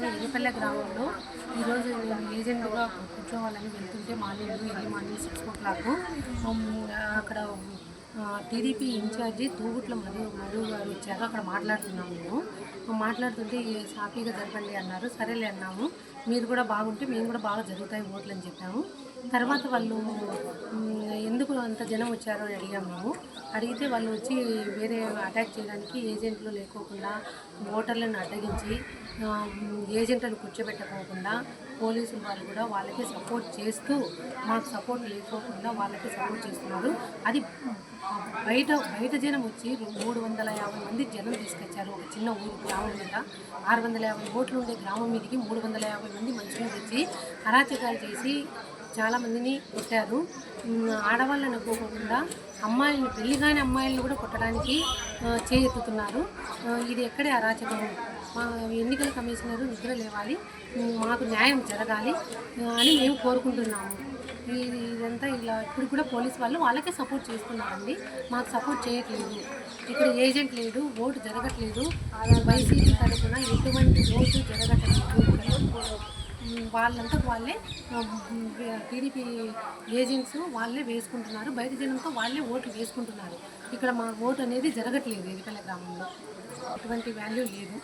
నమస్కారం ఎల్లిపల్లె గ్రామంలో ఈరోజు ఏజెంట్గా కూర్చోవాలని వెళ్తుంటే morning early morning six o'clock అక్కడ టీడీపీ ఇన్ఛార్జి తూగుట్ల మధు మధు గారు వచ్చాక అక్కడ మాట్లాడుతున్నాము మేము. మాట్లాడుతుంటే సాఫీగా జరగండి అన్నారు. సరేలే అన్నాము. మీరు కూడా బాగుంటే మేము కూడా బాగా జరుగుతాయి ఓట్లు అని చెప్పాము. తర్వాత వాళ్ళు ఎందుకు అంత జనం వచ్చారో అని అడిగాము మేము. అడిగితే వాళ్ళు వచ్చి వేరే అటాక్ చేయడానికి ఏజెంట్లు లేకోకుండా ఓటర్లను అడ్డగించి ఏజెంట్లను కూర్చోబెట్టకోకుండా పోలీసులు వాళ్ళు కూడా వాళ్ళకి సపోర్ట్ చేస్తూ మాకు సపోర్ట్ లేకోకుండా వాళ్ళకి సపోర్ట్ చేస్తున్నారు. అది బయట బయట జనం వచ్చి మూడు వందల యాభై మంది జనం తీసుకొచ్చారు. ఒక చిన్న ఊరు గ్రామం మీద ఆరు వందల యాభై ఓట్లు ఉండే గ్రామం మీదకి మూడు వందల యాభై మంది మనుషులు తెచ్చి అరాచకాలు చేసి చాలామందిని కొట్టారు. ఆడవాళ్ళని అనుకోకుండా అమ్మాయిలను పెళ్ళి కాని అమ్మాయిలను కూడా కొట్టడానికి చేయెత్తుతున్నారు ఇది ఎక్కడే అరాచకం? మా ఎన్నికల కమిషనరు నిద్ర లేవాలి మాకు న్యాయం జరగాలి అని మేము కోరుకుంటున్నాము. ఇదంతా ఇలా ఇప్పుడు కూడా పోలీస్ వాళ్ళు వాళ్ళకే సపోర్ట్ చేస్తున్నారండి. మాకు సపోర్ట్ చేయట్లేదు. ఇక్కడ ఏజెంట్ లేడు ఓటు జరగట్లేదు. వైసీపీ తరఫున ఎటువంటి ఓటు జరగట్లేదు. వాళ్ళంతా వాళ్ళే టీడీపీ ఏజెంట్స్ వాళ్ళే వేసుకుంటున్నారు. బయట జనంతో వాళ్ళే ఓట్లు వేసుకుంటున్నారు. ఇక్కడ మా ఓటు అనేది జరగట్లేదు ఎరికల గ్రామంలో. అటువంటి వాల్యూ లేదు.